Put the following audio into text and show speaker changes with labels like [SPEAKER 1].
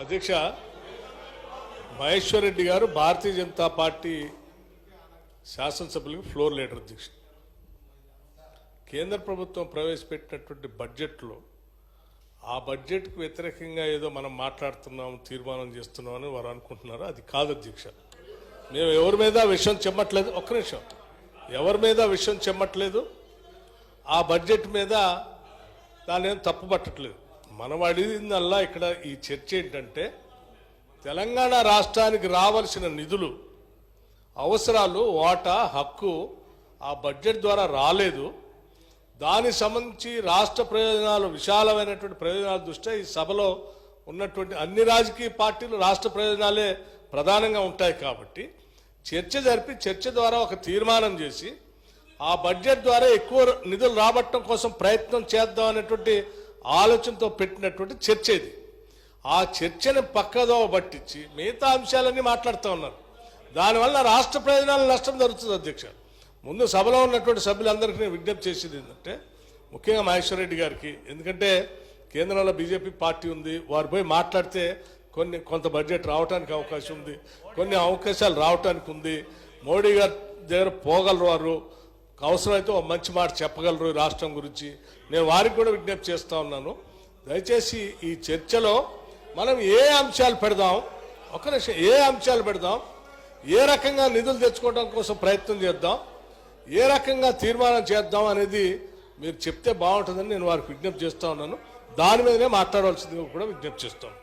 [SPEAKER 1] అధ్యక్ష మహేశ్వర్ రెడ్డి గారు భారతీయ జనతా పార్టీ శాసనసభ్యులకు ఫ్లోర్ లీడర్ అధ్యక్ష కేంద్ర ప్రభుత్వం ప్రవేశపెట్టినటువంటి బడ్జెట్లో ఆ బడ్జెట్కు వ్యతిరేకంగా ఏదో మనం మాట్లాడుతున్నాం తీర్మానం చేస్తున్నాం అని వారు అనుకుంటున్నారు? అది కాదు అధ్యక్ష. మేము ఎవరి మీద విషయం చెమ్మట్లేదు ఒక్క నిమిషం. ఎవరి మీద విషయం చెమ్మట్లేదు ఆ బడ్జెట్ మీద దాని ఏం తప్పు పట్టట్లేదు మనం అడిగిందల్లా ఇక్కడ ఈ చర్చ ఏంటంటే తెలంగాణ రాష్ట్రానికి రావాల్సిన నిధులు అవసరాలు వాటా హక్కు ఆ బడ్జెట్ ద్వారా రాలేదు. దానికి సంబంధించి రాష్ట్ర ప్రయోజనాలు విశాలమైనటువంటి ప్రయోజనాల దృష్ట్యా ఈ సభలో ఉన్నటువంటి అన్ని రాజకీయ పార్టీలు రాష్ట్ర ప్రయోజనాలే ప్రధానంగా ఉంటాయి కాబట్టి చర్చ జరిపి చర్చ ద్వారా ఒక తీర్మానం చేసి ఆ బడ్జెట్ ద్వారా ఎక్కువ నిధులు రాబట్టడం కోసం ప్రయత్నం చేద్దాం అనేటువంటి ఆలోచనతో పెట్టినటువంటి చర్చ ఇది. ఆ చర్చని పక్కదో పట్టించి మిగతా అంశాలన్నీ మాట్లాడుతూ ఉన్నారు. దానివల్ల రాష్ట్ర ప్రయోజనాలు నష్టం జరుగుతుంది అధ్యక్ష. ముందు సభలో ఉన్నటువంటి సభ్యులందరికీ నేను విజ్ఞప్తి చేసేది ఏంటంటే ముఖ్యంగా మహేశ్వరరెడ్డి గారికి ఎందుకంటే కేంద్రంలో బీజేపీ పార్టీ ఉంది వారు పోయి మాట్లాడితే కొన్ని కొంత బడ్జెట్ రావడానికి అవకాశం ఉంది కొన్ని అవకాశాలు రావడానికి ఉంది. మోడీ గారి దగ్గర పోగలరు వారు అవసరమైతే ఒక మంచి మాట చెప్పగలరు ఈ రాష్ట్రం గురించి. నేను వారికి కూడా విజ్ఞప్తి చేస్తా ఉన్నాను. దయచేసి ఈ చర్చలో మనం ఏ అంశాలు పెడదాం ఒక నిమిషం ఏ అంశాలు పెడదాం ఏ రకంగా నిధులు తెచ్చుకోవడం కోసం ప్రయత్నం చేద్దాం ఏ రకంగా తీర్మానం చేద్దాం అనేది మీరు చెప్తే బాగుంటుందని నేను వారికి విజ్ఞప్తి చేస్తా ఉన్నాను. దాని మీదనే మాట్లాడవలసింది కూడా విజ్ఞప్తి చేస్తాను.